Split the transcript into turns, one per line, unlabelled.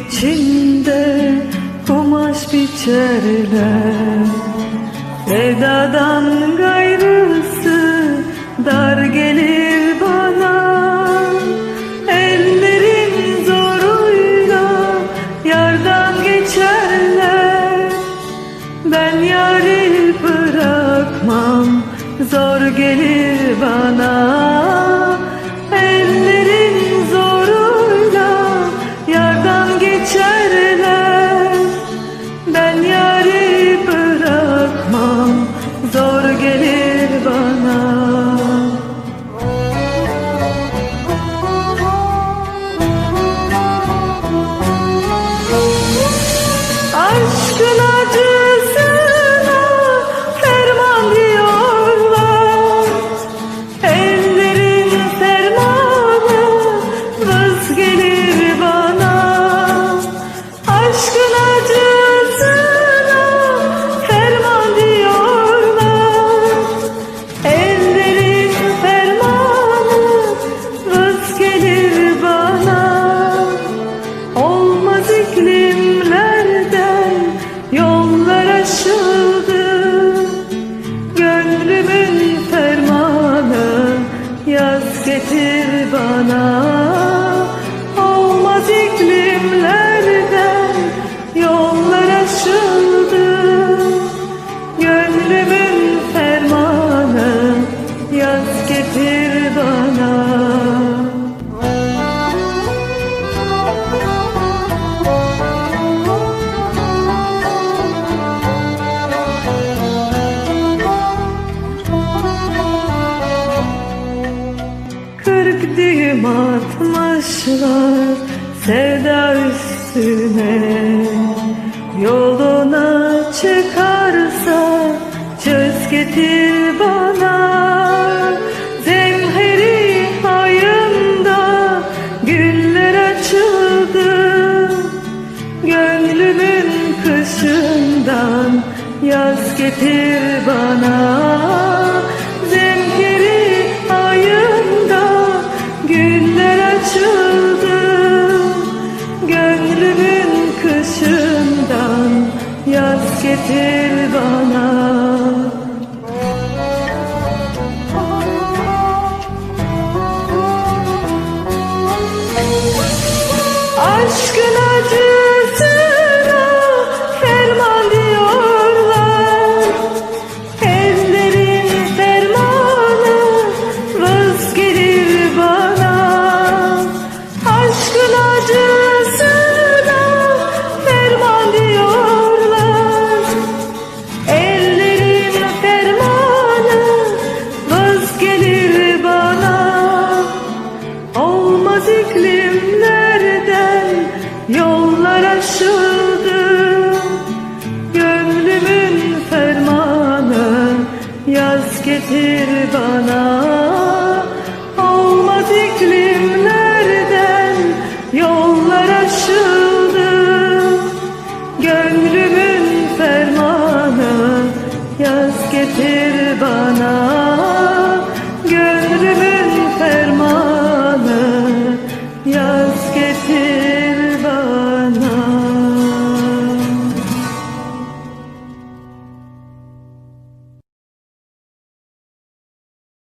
içinde kumaş biçerler Sevdadan gayrısı dar gelir bana. Ellerin zoruyla yardan geçerler. Ben yari bırakmam zor gelir bana Olmaz atmışlar sevda üstüne. Yoluna çıkarsa çöz getir bana. Zemheri ayında güller açıldı. Gönlümün kışından yaz getir bana kışından yaz getir bana Olmaz iklimlerden yollar aşıldı Gönlümün fermanı yaz getir bana